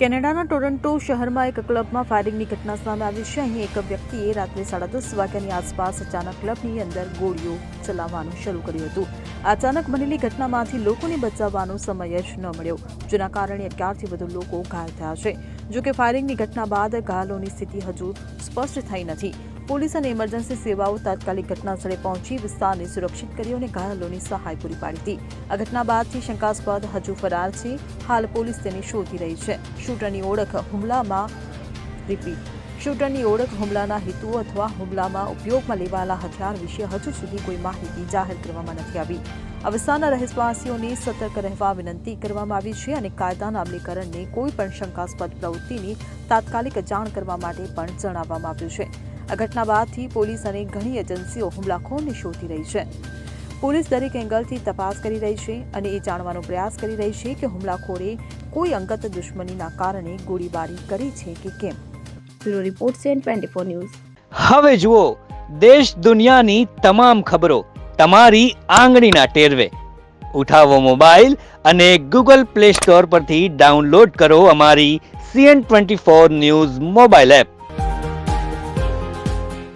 કેનેડાના ટોરન્ટો શહેરમાં એક ક્લબમાં ફાયરિંગની ઘટના સામે આવી છે. અહીં એક વ્યક્તિએ રાત્રે સાડા દસ વાગ્યાની આસપાસ અચાનક ક્લબની અંદર ગોળીઓ ચલાવવાનું શરૂ કર્યું હતું. અચાનક બનેલી ઘટનામાંથી લોકોને બચાવવાનો સમય જ ન મળ્યો. જેના કારણે અગિયારથી વધુ લોકો ઘાયલ થયા છે. જોકે ફાયરિંગની ઘટના બાદ ઘાયલોની સ્થિતિ હજુ સ્પષ્ટ થઈ નથી. પોલીસ અને ઇમરજન્સી સેવાઓ તાત્કાલિક ઘટનાસ્થળે પહોંચી વિસ્તારને સુરક્ષિત કર્યો અને ઘાયલોની સહાય પૂરી પાડી હતી. આ ઘટના બાદથી શંકાસ્પદ હજુ ફરાર છે. હાલ પોલીસ તેને શોધી રહી છે. શૂટરની ઓળખ હુમલામાં રિપીટ. શૂટરની ઓળખ હુમલાના હેતુઓ અથવા હુમલામાં ઉપયોગમાં લેવાયેલા હથિયાર વિશે હજુ સુધી કોઈ માહિતી જાહેર કરવામાં નથી આવી. આ વિસ્તારના રહેવાસીઓને સતર્ક રહેવા વિનંતી કરવામાં આવી છે અને કાયદાના અમલીકરણને કોઈ પણ શંકાસ્પદ પ્રવૃત્તિની તાત્કાલિક જાણ કરવા માટે પણ જણાવવામાં આવ્યું છે. આ ઘટના બાદથી પોલીસ અને ઘણી એજન્સીઓ હુમલાખોરને શોધી રહી છે. પોલીસ દરેક એંગલથી તપાસ કરી રહી છે અને એ જાણવાનો પ્રયાસ કરી રહી છે કે હુમલાખોરે કોઈ અંગત દુશ્મનીના કારણે ગોળીબારી કરી છે કે કેમ. Bureau report CN twenty four news. હવે જુઓ, દેશ દુનિયાની તમામ ખબરો તમારી આંગળીના ટેરવે. ઉઠાવો મોબાઈલ અને ગૂગલ પ્લે સ્ટોર પરથી ડાઉનલોડ કરો અમારી CN twenty four news mobile app.